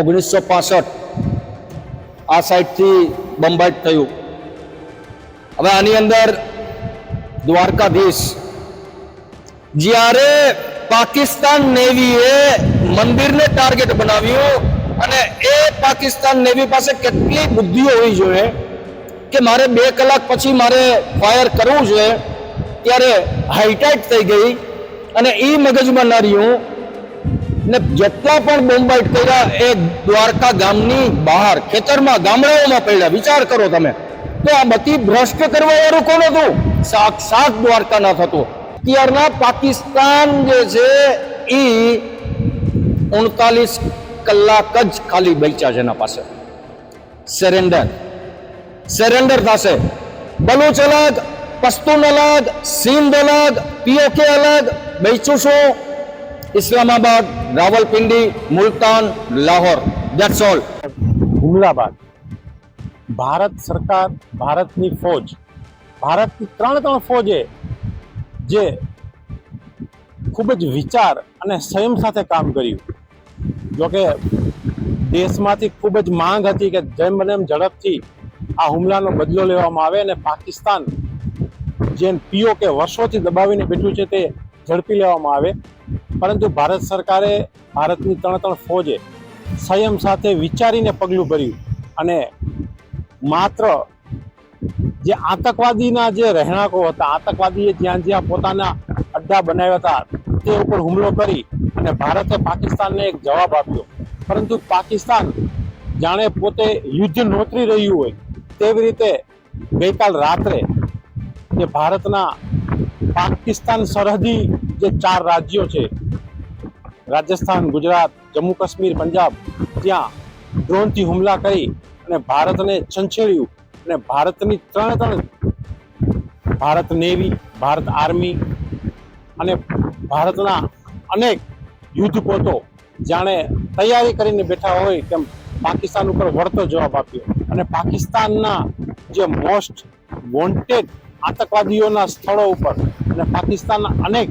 ઓગણીસો પાસઠ આ સાઈડથી બંબાઈટ થયું. હવે આની અંદર દ્વારકાધીશ. જ્યારે પાકિસ્તાન નેવીએ મંદિરને ટાર્ગેટ બનાવ્યું અને એ પાકિસ્તાન નેવી પાસે કેટલી બુદ્ધિઓ હોવી જોઈએ કે મારે બે કલાક પછી મારે ફાયર કરવું છે, ત્યારે હાઈટાઈટ થઈ ગઈ અને એ મગજમાં ના રહ્યું ને જેટલા પણ બોમ્બાઈટ કર્યા એ દ્વારકા ગામની બહાર, ખેતરમાં, ગામડાઓમાં પડ્યા. વિચાર કરો તમે. તો આ બધી ભ્રષ્ટ કરવાવાળું કોણ હતું? સાક્ષાત દ્વારકા ના થતું અત્યારના પાકિસ્તાન જે છે એ ઉનતાલીસ કલાક જ ખાલી બચ્યા છે એના પાસે. સરેન્ડર સરેન્ડર થશે. બલુચ અલગ પશ્તુન અલગ, સિંધ અલગ, પીઓકે અલગ બેચું શું ઇસ્લામાબાદ રાવલપિંડી મુલતાન લાહોર દેટ્સ ઓલ હુમલાબાદ। ભારત સરકાર ભારતની ફોજ, ભારતની ત્રણ ત્રણ ફોજે જે ખૂબ જ વિચાર અને સંયમ સાથે કામ કર્યું. જોકે દેશમાંથી ખૂબ જ માંગ હતી કે જેમ બને એમ ઝડપથી આ હુમલાનો બદલો લેવામાં આવે અને પાકિસ્તાન જેમ પીઓ કે વર્ષોથી દબાવીને બેઠું છે તે ઝડપી લેવામાં આવે. પરંતુ ભારત સરકારે ભારતની ત્રણ ત્રણ ફોજે સંયમ સાથે વિચારીને પગલું ભર્યું અને માત્ર જે આતંકવાદીના જે રહેણાંકો હતા, આતંકવાદીએ જ્યાં જ્યાં પોતાના અડ્ડા બનાવ્યા હતા, તે ઉપર હુમલો કરી અને ભારતે પાકિસ્તાનને એક જવાબ આપ્યો. પરંતુ પાકિસ્તાન જાણે પોતે યુદ્ધ નોતરી રહ્યું હોય તેવી રીતે ગઈકાલ રાત્રે જે ભારતના પાકિસ્તાન સરહદી જે ચાર રાજ્યો છે રાજસ્થાન, ગુજરાત, જમ્મુ, કાશ્મીર, પંજાબ ત્યાં ડ્રોનથી હુમલા કરી અને ભારતને છંછેડ્યું અને ભારતની ત્રણે ત્રણ ભારત નેવી, ભારત આર્મી અને ભારતના અનેક યુદ્ધપોતો જાણે તૈયારી કરીને બેઠા હોય તેમ પાકિસ્તાન ઉપર વળતો જવાબ આપ્યો. અને પાકિસ્તાનના જે મોસ્ટ વોન્ટેડ આતંકવાદીઓના સ્થળો ઉપર અને પાકિસ્તાનના અનેક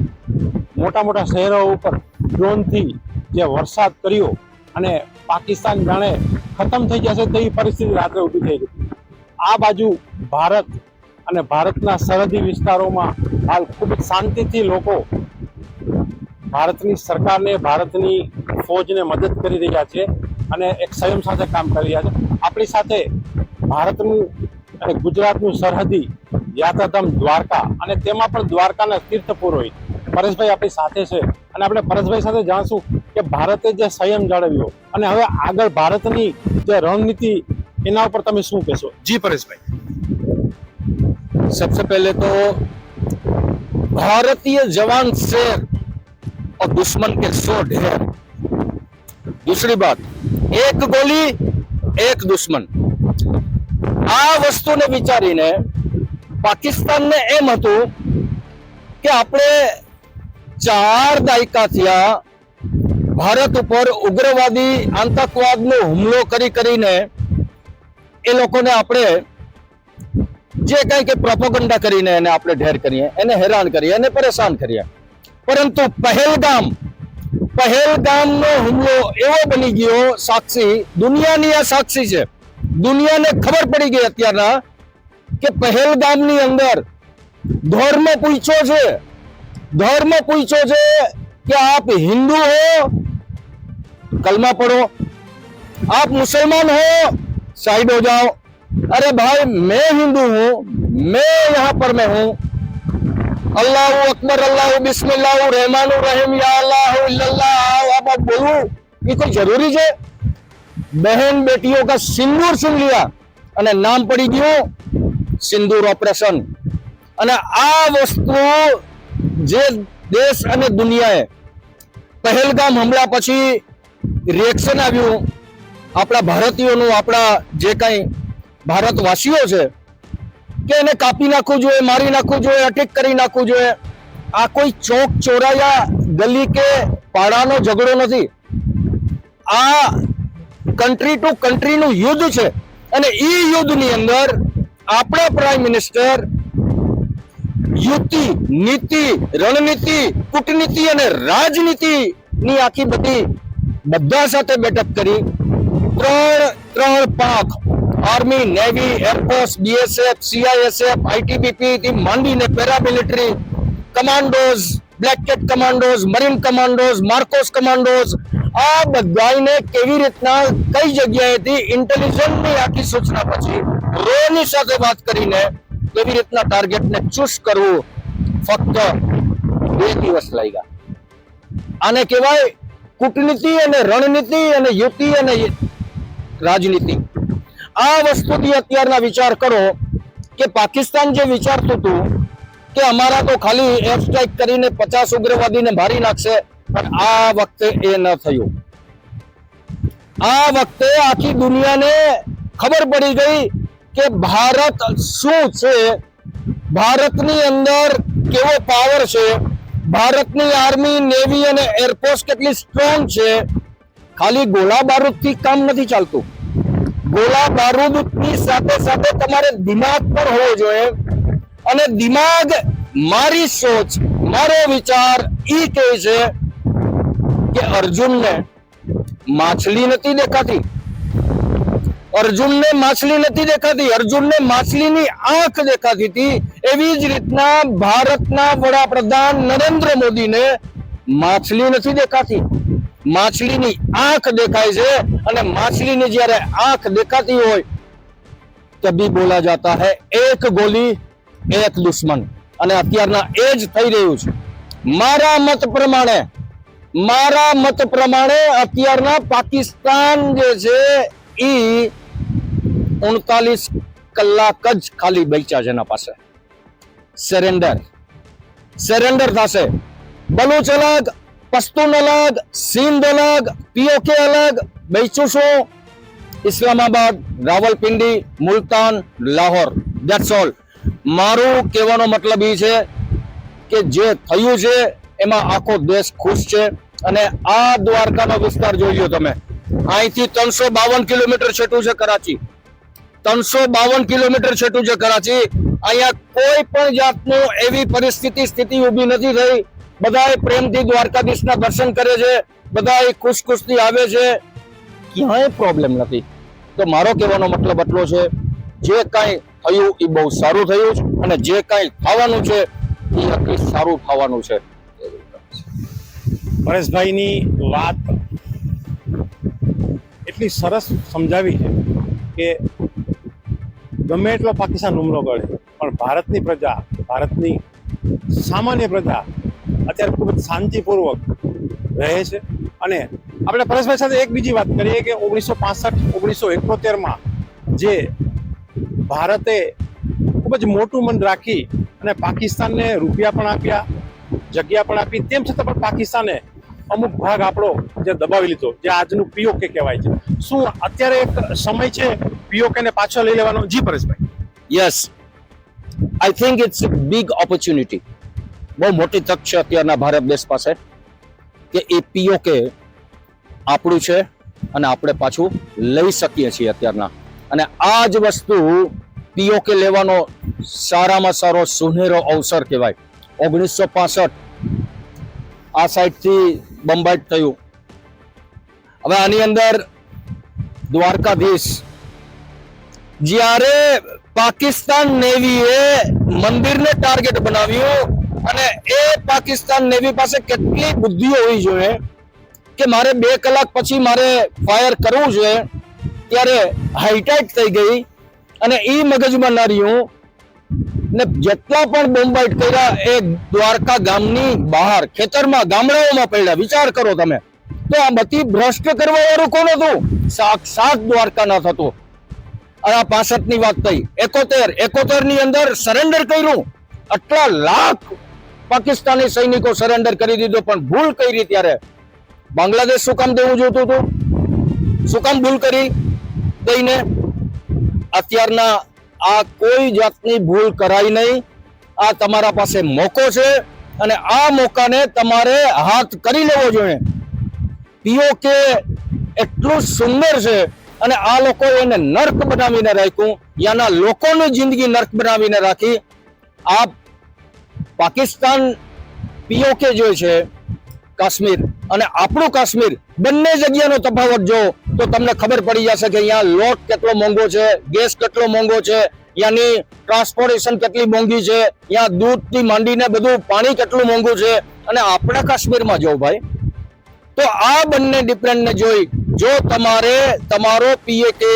મોટા મોટા શહેરો ઉપર ડ્રોનથી જે વરસાદ કર્યો અને પાકિસ્તાન જાણે ખતમ થઈ જશે તેવી પરિસ્થિતિ રાત્રે ઊભી થઈ ગઈ. આ બાજુ ભારત અને ભારતના સરહદી વિસ્તારોમાં હાલ ખૂબ શાંતિથી લોકો ભારતની સરકારને, ભારતની ફોજને મદદ કરી રહ્યા છે અને એક સંયમ સાથે કામ કરી રહ્યા છે. આપણી સાથે ભારતનું અને ગુજરાતનું સરહદી યાત્રાધામ દ્વારકા અને તેમાં પણ દ્વારકાના તીર્થ પુરોહિત પરેશભાઈ આપણી સાથે છે. અને આપણે પરેશભાઈ સાથે જાણશું કે ભારતે જે સંયમ જાળવ્યો અને હવે આગળ ભારતની જે રણનીતિ એના ઉપર તમે શું કહેશો જી પરેશભાઈ सबसे पहले तो भारतीय जवान शेर और दुश्मन के सौ ढेर दूसरी बात એક ગોલી એક દુશ્મન આ વસ્તુને વિચારીને પાકિસ્તાનને એમ હતું કે આપણે ચાર દાયકા થયા. ભારત ઉપર ઉગ્રવાદી, આતંકવાદનો હુમલો કરી કરીને એ લોકોને આપણે જે કંઈ કે પ્રોપોગંડા કરીને એને આપણે ઢેર કરીએ, એને હેરાન કરીએ, એને પરેશાન કરીએ. પરંતુ પહેલગામ, પહેલગામનો હુમલો એવો બની ગયો સાક્ષી, દુનિયાની આ સાક્ષી છે. દુનિયાને ખબર પડી ગઈ અત્યારના કે પહેલગામની અંદર ધર્મ પૂછ્યો છે. ધર્મ પૂછ્યો છે કે આપ હિન્દુ હો? કલમા પડો. આપ મુસલમાન હો? સાઈડ हो जाओ अरे भाई मैं हिंदू हूँ मैं यहाँ पर मैं हूँ अल्लाह अकबर अल्लाह बिस्मिल्लाह रहमान रहीम या अल्लाह आप બોલવું એ કોઈ જરૂરી છે? બહેન બેટીઓ કા સિંદૂર સુન લીધા અને નામ પડી ગયું સિંદૂર ઓપરેશન. અને આ વસ્તુ જે દેશ અને દુનિયાએ પહેલગામ હમલા પછી રિએક્શન આવ્યું, આપણા ભારતીયોનું, આપણા જે કાંઈ ભારતવાસીઓ છે, કે એને કાપી નાખવું જોઈએ, મારી નાખવું જોઈએ અટેક કરી નાખવું જોઈએ, આ કોઈ ચોક ચોરાયા, ગલી કે પાડાનો ઝઘડો નથી. આ કન્ટ્રી ટુ કન્ટ્રીનું યુદ્ધ છે. અને એ યુદ્ધની અંદર આપણા પ્રાઇમ મિનિસ્ટર યુક્તિ, નીતિ, રણનીતિ, કૂટનીતિ અને રાજનીતિની આખી બધી બધા સાથે બેઠક કરી. ત્રણ ત્રણ પાંખ army navy air force BSF CISF ITBP થી માંડીને paramilitary commandos black cat commandos marine commandos Marcos commandos આ બધાને કેવી રીતના, કઈ જગ્યાએથી ઇન્ટેલિજન્સની આખી સૂચના પછી રોની સાથે વાત કરીને કેવી રીતના ટાર્ગેટને ચૂસ કરવું? ફક્ત બે દિવસ લાગ્યા. આને કહેવાય કૂટનીતિ અને રણનીતિ અને યુતિ અને રાજનીતિ. આ વસ્તુથી અત્યારના વિચાર કરો કે પાકિસ્તાન જે વિચારતું હતું કે અમારા તો ખાલી એર સ્ટ્રાઇક કરીને પચાસ ઉગ્રવાદીને મારી નાખશે, પણ આ વખતે એ ન થયું. આ વખતે આખી દુનિયાને ખબર પડી ગઈ કે ભારત શું છે? ભારતની અંદર કેવો પાવર છે? ભારતની આર્મી નેવી અને એરફોર્સ કેટલી સ્ટ્રોંગ છે? ખાલી ગોળા બારૂદથી કામ નથી ચાલતું. ગોળા બારૂદની સાથે સાથે તમારે દિમાગ પણ હોવો જોઈએ. અને દિમાગ મારી સોચ, મારો વિચાર એ કહે છે કે અર્જુનને માછલી નથી દેખાતી. અર્જુનને માછલી નથી દેખાતી. અર્જુનને માછલીની આંખ દેખાતી હતી. એવી જ રીતના ભારતના વડાપ્રધાન નરેન્દ્ર મોદીને માછલી નથી દેખાતી. માછલીની આંખ દેખાય છે અને માછલીની જ્યારે આંખ દેખાતી હોય, તબી બોલા જાતા હૈ એક ગોલી, એક દુશ્મન. અને અત્યારના એ જ થઈ રહ્યું છે. મારા મત પ્રમાણે, મારા મત પ્રમાણે અત્યારના પાકિસ્તાન જે છે, ઈ ઉનતાલીસ કલાક જ ખાલી બચ્યા છે એના પાસે. સરેન્ડર સરેન્ડર થશે. બલુચ અલગ પશ્તુન અલગ, સિંધ અલગ, પીઓકે અલગ, બચ્યું શું? ઇસ્લામાબાદ, રાવલપિંડી, મુલતાન, લાહોર. દેટ્સ ઓલ મારું કહેવાનો મતલબ એ છે કે જે થયું છે, એમાં આખો દેશ ખુશ છે. અને આ દ્વારકાનો વિસ્તાર જોઈ લો તમે. અહીંથી ત્રણસો બાવન કિલોમીટર છેટું છે કરાચી. ત્રણસો બાવન કિલોમીટર છેટું છે કરાચી. અહીંયા કોઈ પણ જાતનું એવી પરિસ્થિતિ, સ્થિતિ ઊભી નથી થઈ. બધાએ પ્રેમથી દ્વારકાધીશના દર્શન કરે છે. બધાએ ખુશ ખુશથી આવે છે. ક્યાંય પ્રોબ્લેમ નથી. તો મારો કહેવાનો મતલબ એટલો છે, જે કાંઈ થયું એ બહુ સારું થયું છે અને જે કાંઈ થવાનું છે એ અતિ સારું થવાનું છે. પરેશભાઈની વાત એટલી સરસ સમજાવી છે કે ગમે એટલો પાકિસ્તાન હુમલો કરે, પણ ભારતની પ્રજા, ભારતની સામાન્ય પ્રજા અત્યારે ખૂબ જ શાંતિપૂર્વક રહે છે. અને આપણે પરેશભાઈ સાથે એક બીજી વાત કરીએ કે ઓગણીસો પાસઠ, ઓગણીસો એકોતેરમાં જે ભારતે ખૂબ જ મોટું મન રાખી અને પાકિસ્તાનને રૂપિયા પણ આપ્યા, જગ્યા પણ આપી, તેમ છતાં પણ પાકિસ્તાને અમુક ભાગ આપણો જે દબાવી લીધો, જે આજનું પીઓકે કહેવાય છે. શું અત્યારે એક સમય છે પીઓકે ને પાછો લઈ લેવાનો ji Pareshbhai. Yes I think it's big opportunity બહુ મોટી તક છે અત્યારના ભારત દેશ પાસે કે એ પીઓકે આપણું છે અને આપણે પાછું લઈ શકીએ છીએ અત્યારના. અને આ જ વસ્તુ પીઓકે લેવાનો સારામાં સારો સુનેરો અવસર કહેવાય. ઓગણીસો પાસઠ આ સાઈડથી બંબાઈટ થયું. હવે આની અંદર દ્વારકાધીશ જ્યારે પાકિસ્તાન નેવીએ મંદિરને ટાર્ગેટ બનાવ્યું અને એ પાકિસ્તાન નેવી પાસે કેટલી બુદ્ધિઓ હોવી જોઈએ કે મારે બે કલાક પછી મારે ફાયર કરવું છે, ત્યારે હાઈટાઈટ થઈ ગઈ અને એ મગજમાં ના રહ્યું ને જેટલા પણ બોમ્બાઇટ કર્યા એ દ્વારકા ગામની બહાર, ખેતરમાં, ગામડાઓમાં પડ્યા. વિચાર કરો તમે. તો આ બધી ભ્રષ્ટ કરવા વાળું કોણ હતું? સાક્ષાત દ્વારકા ના થતું આ પાસઠની વાત થઈ. એકોતેર. એકોતેરની અંદર સરેન્ડર કર્યું. આટલા લાખ પાકિસ્તાની સૈનિકો સરેન્ડર કરી દીધો, પણ ભૂલ કરી ત્યારે. બાંગ્લાદેશ શું કામ દેવું જોતું હતું? શું કામ ભૂલ કરી? દઈને અત્યારના આ કોઈ જાતની ભૂલ કરાઈ નહીં. આ તમારા પાસે મોકો છે અને આ મોકાને તમારે હાથ કરી લેવો જોઈએ. પીઓકે એટલું સુંદર છે અને આ લોકો એને નર્ક બનાવીને રાખ્યું. યાના લોકોની જિંદગી નર્ક બનાવીને રાખી. આ પાકિસ્તાન પીઓકે જે છે, કાશ્મીર અને આપણું કાશ્મીર, બંને જગ્યાનો તફાવત જો, તો તમને ખબર પડી જશે કે અહીંયા લોટ કેટલો મોંઘો છે, ગેસ કેટલો મોંઘો છે ત્યાંની ટ્રાન્સપોર્ટેશન કેટલી મોંઘી છે ત્યાં દૂધથી માંડીને બધું પાણી કેટલું મોંઘું છે. અને આપણા કાશ્મીરમાં જો ભાઈ તો આ બંને ડિફરન્ટને જોઈ, જો તમારે તમારો પીએ કે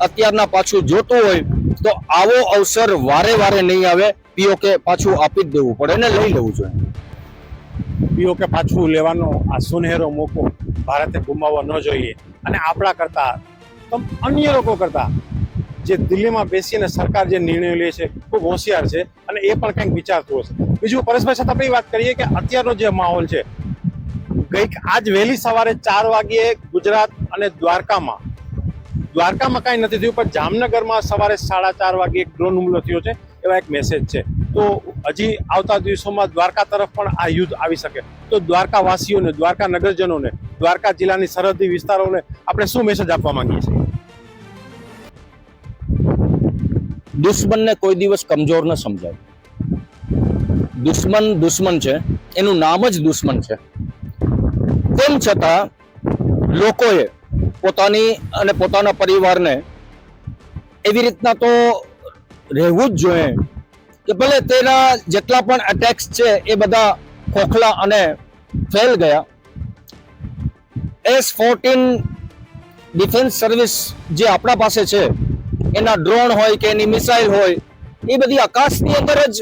અત્યારના પાછું જોતું હોય, તો આવો અવસર વારે વારે નહીં આવે. પીઓ કે પાછું આપી જ દેવું પડે ને લઈ લેવું જોઈએ. પીઓકે પાછું લેવાનો આ સુનહેરો મોકો ભારતે ગુમાવવો ન જોઈએ. અને આપણા કરતા અન્ય લોકો કરતા, જે દિલ્હીમાં બેસીને સરકાર જે નિર્ણયો લે છે, ખૂબ હોશિયાર છે અને એ પણ કંઈક વિચારતું હશે. બીજું પરેશભાઈ સાથે આપણે વાત કરીએ કે અત્યારનો જે માહોલ છે ગઈક આજ વહેલી સવારે ચાર વાગ્યે ગુજરાત અને દ્વારકામાં દ્વારકામાં કાંઈ નથી થયું, પણ જામનગરમાં સવારે સાડા ચાર વાગ્યે એક ડ્રોન હુમલો થયો છે, એવા એક મેસેજ છે. તો હજી આવતા દિવસોમાં દ્વારકા તરફ પણ આ યુદ્ધ આવી શકે. તો દ્વારકાવાસીઓને દ્વારકા નગરજનોને દ્વારકા જિલ્લાની સરહદી વિસ્તારોને આપણે શું મેસેજ આપવા માંગીએ છીએ? દુશ્મનને કોઈ દિવસ કમજોર ન સમજાય. દુશ્મન દુશ્મન છે, એનું નામ જ દુશ્મન છે. તેમ છતાં લોકોએ પોતાની અને પોતાના પરિવારને એવી રીતના તો રહેવું જ જોઈએ કે ભલે તેના જેટલા પણ અટેક્સ છે એ બધા ખોખલા અને ફેલ ગયા. એસ ફોર્ટીન ડિફેન્સ સર્વિસ જે આપણા પાસે છે, એના ડ્રોન હોય કે એની મિસાઇલ હોય, એ બધી આકાશની અંદર જ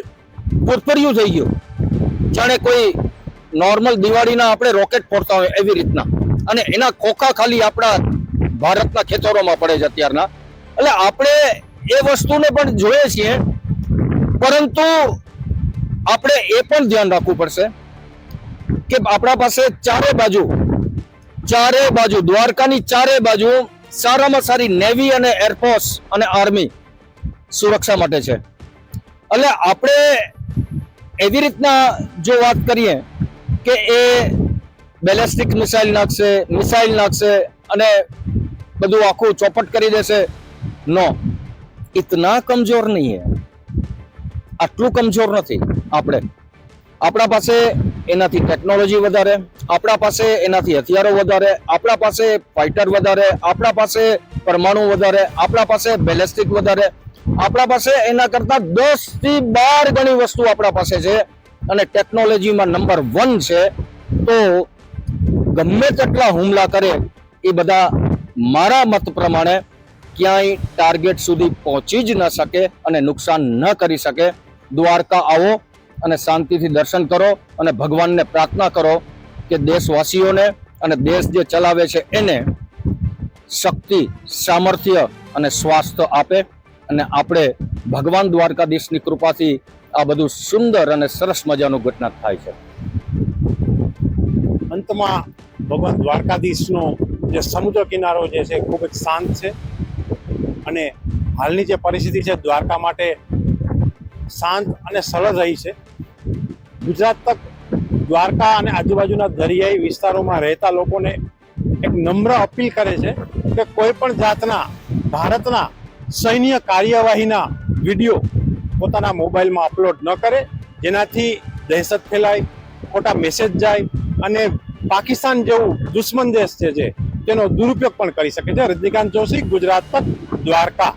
ફૂરફર્યું થઈ ગયું. જાણે કોઈ નોર્મલ દિવાળીના આપણે રોકેટ ફોડતા હોય એવી રીતના. અને એના ખોખા ખાલી આપણા ભારતના ખેતરોમાં પડે છે અત્યારના. એટલે આપણે એ વસ્તુને પણ જોઈએ છીએ, પરંતુ આપણે એ પણ ધ્યાન રાખવું પડશે કે આપણા પાસે ચારે બાજુ ચારે બાજુ, દ્વારકાની ચારે બાજુ સારામાં સારી નેવી અને એરફોર્સ અને આર્મી સુરક્ષા માટે છે. એટલે આપણે એવી રીતના જો વાત કરીએ કે એ બેલેસ્ટિક મિસાઇલ નાખશે મિસાઇલ નાખશે અને બધું આખું ચોપટ કરી દેશે. નો. ઇતના કમજોર નહીં હે. આટલું કમજોર નથી આપણે. આપણા પાસે એનાથી ટેકનોલોજી વધારે, આપણા પાસે એનાથી હથિયારો વધારે, આપણા પાસે ફાઇટર વધારે, આપણા પાસે પરમાણુ વધારે, આપણા પાસે બેલેસ્ટિક વધારે, આપણા પાસે એના કરતા દસથી બાર ગણી વસ્તુ આપણા પાસે છે. અને ટેકનોલોજીમાં નંબર વન છે, તો ગમે તેટલા હુમલા કરે, એ બધા મારા મત પ્રમાણે ક્યાંય ટાર્ગેટ સુધી પહોંચી જ ન શકે અને નુકસાન ન કરી શકે. દ્વારકા આવો અને શાંતિથી દર્શન કરો અને ભગવાનને પ્રાર્થના કરો કે દેશવાસીઓને અને દેશ જે ચલાવે છે એને શક્તિ, સામર્થ્ય અને સ્વાસ્થ્ય આપે અને આપણે ભગવાન દ્વારકાધીશની કૃપાથી આ બધું સુંદર અને સરસ મજાનું ઘટના થાય છે. અંતમાં ભગવાન દ્વારકાધીશનો જે સમુદ્ર કિનારો જે છે ખૂબ જ શાંત છે અને હાલની જે પરિસ્થિતિ છે દ્વારકા માટે શાંત અને સરળ રહી છે. ગુજરાત તક દ્વારકા અને આજુબાજુના દરિયાઈ વિસ્તારોમાં રહેતા લોકોને એક નમ્ર અપીલ કરે છે કે કોઈ પણ જાતના ભારતના સૈન્ય કાર્યવાહીના વીડિયો પોતાના મોબાઈલમાં અપલોડ ન કરે, જેનાથી દહેશત ફેલાય, ખોટા મેસેજ જાય અને પાકિસ્તાન જેવું દુશ્મન દેશ છે જે તેનો દુરુપયોગ પણ કરી શકે છે. રજનીકાંત જોશી, ગુજરાત પર દ્વારકા.